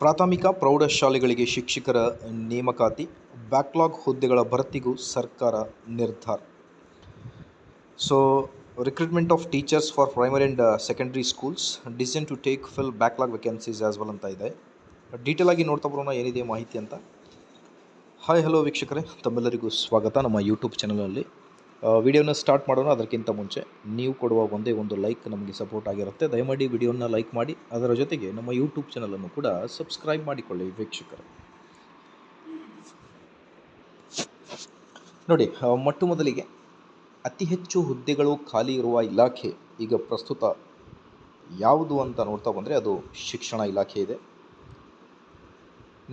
ಪ್ರಾಥಮಿಕ ಪ್ರೌಢಶಾಲೆಗಳಿಗೆ ಶಿಕ್ಷಕರ ನೇಮಕಾತಿ, ಬ್ಯಾಕ್ಲಾಗ್ ಹುದ್ದೆಗಳ ಭರ್ತಿಗೂ ಸರ್ಕಾರ ನಿರ್ಧಾರ. So recruitment of teachers for primary and secondary schools decision to take fill backlog vacancies as well ಅಂತ ಇದೆ. ಡೀಟೇಲ್ ಆಗಿ ನೋಡ್ತಾ ಬರೋಣ, ಏನಿದೆ ಮಾಹಿತಿ ಅಂತ. ಹಾಯ್ ಹಲೋ ವೀಕ್ಷಕರೇ. ತಮ್ಮೆಲ್ಲರಿಗೂ ಸ್ವಾಗತ. ನಮ್ಮ ಯೂಟ್ಯೂಬ್ ಚಾನಲಲ್ಲಿ ವಿಡಿಯೋನ ಸ್ಟಾರ್ಟ್ ಮಾಡೋಣ ಅದಕ್ಕಿಂತ ಮುಂಚೆ. ನೀವು ಕೊಡುವ ಒಂದೇ ಒಂದು ಲೈಕ್ ನಮಗೆ ಸಪೋರ್ಟ್ ಆಗಿರುತ್ತೆ. ದಯಮಾಡಿ ವಿಡಿಯೋನ ಲೈಕ್ ಮಾಡಿ. ಅದರ ಜೊತೆಗೆ ನಮ್ಮ ಯೂಟ್ಯೂಬ್ ಚಾನಲನ್ನು ಕೂಡ ಸಬ್ಸ್ಕ್ರೈಬ್ ಮಾಡಿಕೊಳ್ಳಿ ವೀಕ್ಷಕರು. ನೋಡಿ ಮೊಟ್ಟ ಮೊದಲಿಗೆ ಅತಿ ಹೆಚ್ಚು ಹುದ್ದೆಗಳು ಖಾಲಿ ಇರುವ ಇಲಾಖೆ ಈಗ ಪ್ರಸ್ತುತ ಯಾವುದು ಅಂತ ನೋಡ್ತಾ ಬಂದರೆ ಅದು ಶಿಕ್ಷಣ ಇಲಾಖೆ ಇದೆ.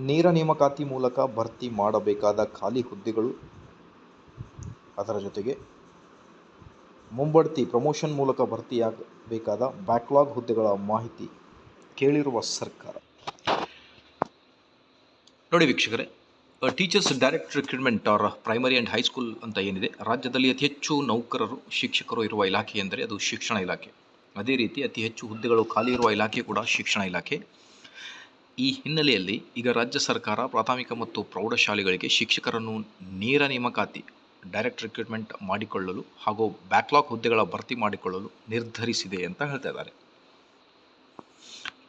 ನೇರ ನೇಮಕಾತಿ ಮೂಲಕ ಭರ್ತಿ ಮಾಡಬೇಕಾದ ಖಾಲಿ ಹುದ್ದೆಗಳು ಅದರ ಜೊತೆಗೆ ಮುಂಬಡ್ತಿ ಪ್ರಮೋಷನ್ ಮೂಲಕ ಭರ್ತಿಯಾಗಬೇಕಾದ ಬ್ಯಾಕ್ಲಾಗ್ ಹುದ್ದೆಗಳ ಮಾಹಿತಿ ಕೇಳಿರುವ ಸರ್ಕಾರ. ನೋಡಿ ವೀಕ್ಷಕರೇ teachers direct recruitment or primary and high school ಅಂತ ಏನಿದೆ, ರಾಜ್ಯದಲ್ಲಿ ಅತಿ ಹೆಚ್ಚು ನೌಕರರು, ಶಿಕ್ಷಕರು ಇರುವ ಇಲಾಖೆ ಎಂದರೆ ಅದು ಶಿಕ್ಷಣ ಇಲಾಖೆ. ಅದೇ ರೀತಿ ಅತಿ ಹೆಚ್ಚು ಹುದ್ದೆಗಳು ಖಾಲಿ ಇರುವ ಇಲಾಖೆ ಕೂಡ ಶಿಕ್ಷಣ ಇಲಾಖೆ. ಈ ಹಿನ್ನೆಲೆಯಲ್ಲಿ ಈಗ ರಾಜ್ಯ ಸರ್ಕಾರ ಪ್ರಾಥಮಿಕ ಮತ್ತು ಪ್ರೌಢಶಾಲೆಗಳಿಗೆ ಶಿಕ್ಷಕರನ್ನು ನೇರ ನೇಮಕಾತಿ ಡೈರೆಕ್ಟ್ ರಿಕ್ರೂಟ್ಮೆಂಟ್ ಮಾಡಿಕೊಳ್ಳಲು ಹಾಗೂ ಬ್ಯಾಕ್ಲಾಗ್ ಹುದ್ದೆಗಳ ಭರ್ತಿ ಮಾಡಿಕೊಳ್ಳಲು ನಿರ್ಧರಿಸಿದೆ ಅಂತ ಹೇಳ್ತಾ ಇದ್ದಾರೆ.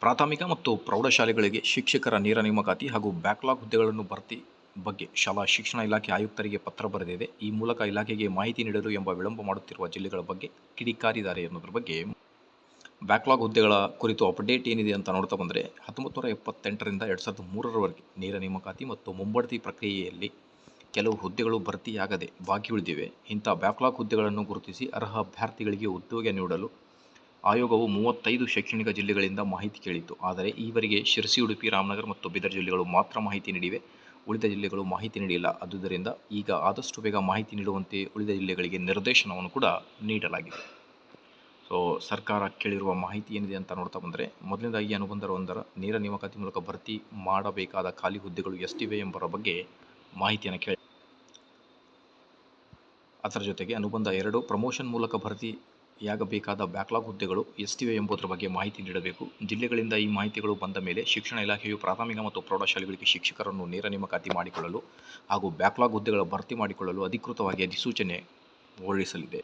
ಪ್ರಾಥಮಿಕ ಮತ್ತು ಪ್ರೌಢಶಾಲೆಗಳಿಗೆ ಶಿಕ್ಷಕರ ನೇರ ನೇಮಕಾತಿ ಹಾಗೂ ಬ್ಯಾಕ್ಲಾಗ್ ಹುದ್ದೆಗಳನ್ನು ಭರ್ತಿ ಬಗ್ಗೆ ಶಾಲಾ ಶಿಕ್ಷಣ ಇಲಾಖೆ ಆಯುಕ್ತರಿಗೆ ಪತ್ರ ಬರೆದಿದೆ. ಈ ಮೂಲಕ ಇಲಾಖೆಗೆ ಮಾಹಿತಿ ನೀಡಲು ಎಂಬ ವಿಳಂಬ ಮಾಡುತ್ತಿರುವ ಜಿಲ್ಲೆಗಳ ಬಗ್ಗೆ ಕಿಡಿಕಾರಿದ್ದಾರೆ ಅನ್ನೋದ್ರ ಬಗ್ಗೆ ಬ್ಯಾಕ್ಲಾಗ್ ಹುದ್ದೆಗಳ ಕುರಿತು ಅಪ್ಡೇಟ್ ಏನಿದೆ ಅಂತ ನೋಡ್ತಾ ಬಂದರೆ ಹತ್ತೊಂಬತ್ತು ನೂರ ಎಪ್ಪತ್ತೆಂಟರಿಂದ ಎರಡು ಸಾವಿರದ ಮೂರರವರೆಗೆ ನೇರ ನೇಮಕಾತಿ ಮತ್ತು ಮುಂಬಡ್ತಿ ಪ್ರಕ್ರಿಯೆಯಲ್ಲಿ ಕೆಲವು ಹುದ್ದೆಗಳು ಭರ್ತಿಯಾಗದೆ ಬಾಕಿ ಉಳಿದಿವೆ. ಇಂಥ ಬ್ಯಾಕ್ಲಾಗ್ ಹುದ್ದೆಗಳನ್ನು ಗುರುತಿಸಿ ಅರ್ಹ ಅಭ್ಯರ್ಥಿಗಳಿಗೆ ಉದ್ಯೋಗ ನೀಡಲು ಆಯೋಗವು ಮೂವತ್ತೈದು ಶೈಕ್ಷಣಿಕ ಜಿಲ್ಲೆಗಳಿಂದ ಮಾಹಿತಿ ಕೇಳಿತ್ತು. ಆದರೆ ಈವರೆಗೆ ಶಿರಸಿ, ಉಡುಪಿ, ರಾಮನಗರ ಮತ್ತು ಬೀದರ್ ಜಿಲ್ಲೆಗಳು ಮಾತ್ರ ಮಾಹಿತಿ ನೀಡಿವೆ. ಉಳಿದ ಜಿಲ್ಲೆಗಳು ಮಾಹಿತಿ ನೀಡಿಲ್ಲ. ಆದುದರಿಂದ ಈಗ ಆದಷ್ಟು ಬೇಗ ಮಾಹಿತಿ ನೀಡುವಂತೆ ಉಳಿದ ಜಿಲ್ಲೆಗಳಿಗೆ ನಿರ್ದೇಶನವನ್ನು ಕೂಡ ನೀಡಲಾಗಿದೆ. ಸೊ, ಸರ್ಕಾರ ಕೇಳಿರುವ ಮಾಹಿತಿ ಏನಿದೆ ಅಂತ ನೋಡ್ತಾ ಬಂದರೆ, ಮೊದಲನೇದಾಗಿ ಅನುಬಂಧವೊಂದರ ನೇರ ನೇಮಕಾತಿ ಮೂಲಕ ಭರ್ತಿ ಮಾಡಬೇಕಾದ ಖಾಲಿ ಹುದ್ದೆಗಳು ಎಷ್ಟಿವೆ ಎಂಬರ ಬಗ್ಗೆ ಮಾಹಿತಿಯನ್ನು ಕೇಳಿ ಅದರ ಜೊತೆಗೆ ಅನುಬಂಧ ಎರಡು, ಪ್ರಮೋಷನ್ ಮೂಲಕ ಭರ್ತಿಯಾಗಬೇಕಾದ ಬ್ಯಾಕ್ಲಾಗ್ ಹುದ್ದೆಗಳು ಎಷ್ಟಿವೆ ಎಂಬುದರ ಬಗ್ಗೆ ಮಾಹಿತಿ ನೀಡಬೇಕು. ಜಿಲ್ಲೆಗಳಿಂದ ಈ ಮಾಹಿತಿಗಳು ಬಂದ ಮೇಲೆ ಶಿಕ್ಷಣ ಇಲಾಖೆಯು ಪ್ರಾಥಮಿಕ ಮತ್ತು ಪ್ರೌಢಶಾಲೆಗಳಿಗೆ ಶಿಕ್ಷಕರನ್ನು ನೇರ ನೇಮಕಾತಿ ಮಾಡಿಕೊಳ್ಳಲು ಹಾಗೂ ಬ್ಯಾಕ್ಲಾಗ್ ಹುದ್ದೆಗಳ ಭರ್ತಿ ಮಾಡಿಕೊಳ್ಳಲು ಅಧಿಕೃತವಾಗಿ ಅಧಿಸೂಚನೆ ಹೊರಡಿಸಲಿದೆ.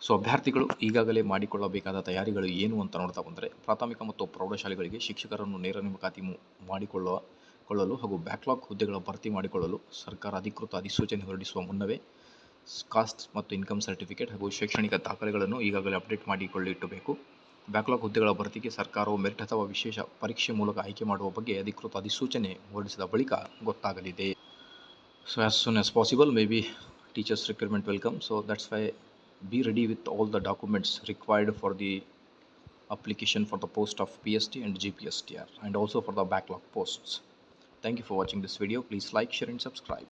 ಸೊ, ಅಭ್ಯರ್ಥಿಗಳು ಈಗಾಗಲೇ ಮಾಡಿಕೊಳ್ಳಬೇಕಾದ ತಯಾರಿಗಳು ಏನು ಅಂತ ನೋಡ್ತಾ ಬಂದರೆ, ಪ್ರಾಥಮಿಕ ಮತ್ತು ಪ್ರೌಢಶಾಲೆಗಳಿಗೆ ಶಿಕ್ಷಕರನ್ನು ನೇರ ನೇಮಕಾತಿ ಮಾಡಿಕೊಳ್ಳುವ, ಕೊಳ್ಳಲು ಹಾಗೂ ಬ್ಯಾಕ್ಲಾಗ್ ಹುದ್ದೆಗಳ ಭರ್ತಿ ಮಾಡಿಕೊಳ್ಳಲು ಸರ್ಕಾರ ಅಧಿಕೃತ ಅಧಿಸೂಚನೆ ಹೊರಡಿಸುವ ಮುನ್ನವೇ ಕಾಸ್ಟ್ ಮತ್ತು ಇನ್ಕಮ್ ಸರ್ಟಿಫಿಕೇಟ್ ಹಾಗೂ ಶೈಕ್ಷಣಿಕ ದಾಖಲೆಗಳನ್ನು ಈಗಾಗಲೇ ಅಪ್ಡೇಟ್ ಮಾಡಿಕೊಳ್ಳಿಟ್ಟುಬೇಕು. ಬ್ಯಾಕ್ಲಾಗ್ ಹುದ್ದೆಗಳ ಭರ್ತಿಗೆ ಸರ್ಕಾರವು ಮೆರಿಟ್ ಅಥವಾ ವಿಶೇಷ ಪರೀಕ್ಷೆ ಮೂಲಕ ಆಯ್ಕೆ ಮಾಡುವ ಬಗ್ಗೆ ಅಧಿಕೃತ ಅಧಿಸೂಚನೆ ಹೊರಡಿಸಿದ ಬಳಿಕ ಗೊತ್ತಾಗಲಿದೆ. So as soon as possible maybe teachers recruitment welcome so that's why be ready with all the documents required for the application for the post of P S T and G P S T R and also for the backlog posts thank you for watching this video please like share and subscribe